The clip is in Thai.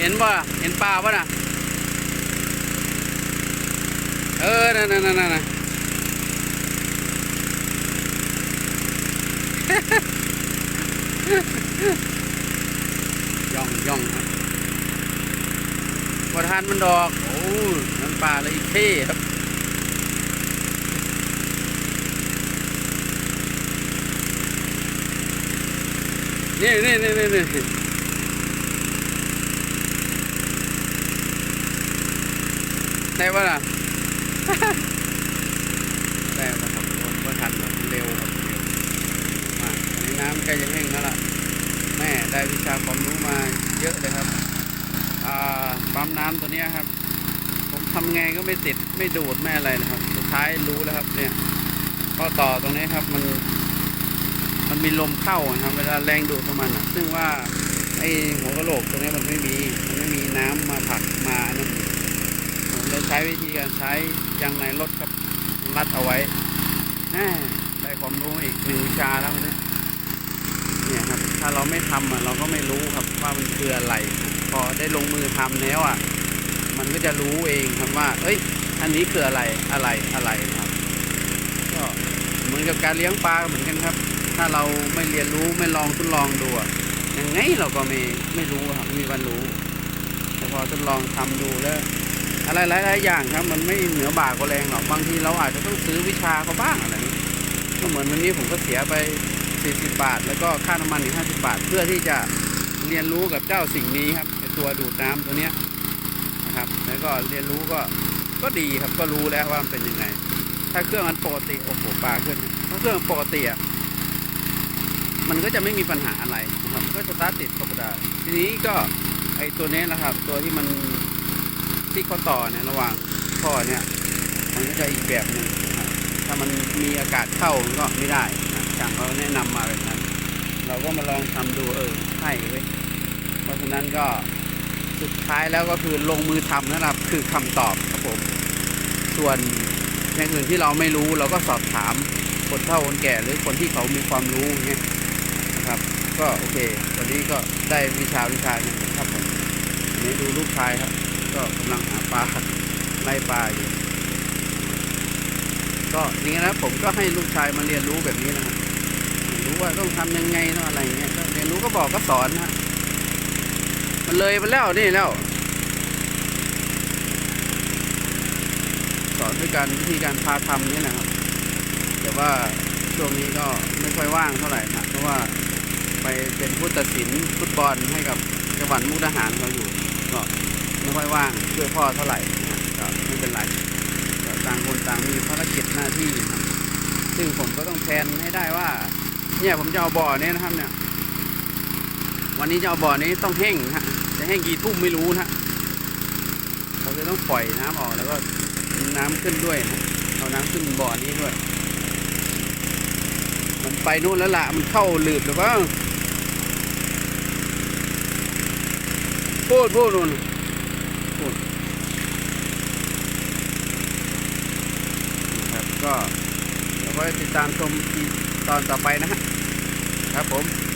เห็นป่ะเห็นปลาป่ะน่ะ เออนั่นนั่นนั่นย่องย่องครับประทานมันดอก โอ้ยนั่นปลาเลยอีกเท่ครับนี่นี่นี่นี่ ได้ปะล่ะได้ครับรถทันแบบเร็วครับเร็วมากอันนี้น้ำใกล้จะแห้งแล้วล่ะ แม่ได้วิชาความรู้มาเยอะเลยครับอ่าปั๊มน้ำตัวนี้ครับ ผมทำไงก็ไม่ติดไม่ดูดไม่อะไรนะครับ สุดท้ายรู้แล้วครับ เนี่ยข้อต่อตรงนี้ครับมัน มันมีลมเข้านะครับ เวลาแรงดูดของมันอะซึ่งว่าไอหัวกระโหลกตัวนี้มันไม่มีมันไม่มีน้ำมาผักมา ใช้วิธีการใช้ยางในรถครับรัดเอาไว้ได้ความรู้อีกหนึ่งวิชาแล้วนนี้เนี่ยครับ ถ้าเราไม่ทำอะเราก็ไม่รู้ครับว่ามันคืออะไร พอได้ลงมือทำแล้วอะ มันก็จะรู้เองครับว่า เอ้ย อันนี้คืออะไรอะไรอะไรครับก็เหมือนกับการเลี้ยงปลาเหมือนกันครับ ถ้าเราไม่เรียนรู้ไม่ลองทดลองดูอะยังไงเราก็ไม่ไม่รู้ครับมีวันรู้แต่พอทดลองทำดูแล้ว อะไรหลายๆอย่างครับ มันไม่เหนือบ่ากว่าแรงหรอกบางทีเราอาจจะต้องซื้อวิชาเขาบ้างอะไรนี้ก็เหมือนวันนี้ผมก็เสียไป 40 บาท แล้วก็ค่าน้ำมันอีก50 บาท เพื่อที่จะเรียนรู้กับเจ้าสิ่งนี้ครับไอตัวดูดน้ำตัวเนี้ยนะครับ แล้วก็เรียนรู้ก็ก็ดีครับก็รู้แล้วว่ามันเป็นยังไง ถ้าเครื่องมันปกติโอ้โหปลาขึ้นถ้าเครื่องปกติอะมันก็จะไม่มีปัญหาอะไรนะครับ ก็สตาร์ทติดธรรมดาทีนี้ก็ไอตัวนี้นะครับ ตัวที่มัน ที่ข้อต่อเนี่ยระหว่างข้อเนี่ยมันก็จะอีกแบบหนึ่งถ้ามันมีอากาศเข้าก็ไม่ได้ช่างเขาแนะนำมาแบบนั้น เราก็มาลองทำดูเออใช่เว้ยเพราะฉะนั้นก็สุดท้ายแล้วก็คือลงมือทำนะครับ คือคำตอบครับผมส่วนอย่างอื่นที่เราไม่รู้เราก็สอบถามคนเฒ่าคนแก่หรือคนที่เขามีความรู้เงี้ยนะครับ ก็โอเควันนี้ก็ได้วิชาวิชาหนึ่งครับผมอันนี้ดูลูกชายครับ ปลาไล่ปลาอยู่ก็นี่นะผมก็ให้ลูกชายมาเรียนรู้แบบนี้นะรู้ว่าต้องทำยังไงเนาะอะไรเงี้ยเรียนรู้ก็บอกก็สอนนะฮะมันเลยไปแล้วนี่แล้ว สอนด้วยการวิธีการพาทำนี่นะครับ แต่ว่าช่วงนี้ก็ไม่ค่อยว่างเท่าไหร่นะเพราะว่าไปเป็นผู้ตัดสินฟุตบอลให้กับจังหวัดมุกดาหารเขาอยู่ก็ ไม่ค่อยว่างช่วยพ่อเท่าไหร่ก็ไม่เป็นไรต่างคนต่างมีภารกิจหน้าที่ครับซึ่งผมก็ต้องแทนให้ได้ว่า เนี่ยผมจะเอาบ่อนี้นะครับเนี่ย วันนี้จะเอาบ่อนี้ต้องแห้งฮะจะแห้งกี่ทุ่มไม่รู้นะเราจะต้องปล่อยน้ำออกแล้วก็น้ำขึ้นด้วยนะเอาน้ำขึ้นบ่อนี้ด้วย มันไปนู่นแล้วละมันเข้าหลืบหรือเปล่าพูดพูดนู่นพูด นะครับก็เดี๋ยวไว้ติดตามชมตอนต่อไปนะฮะครับผม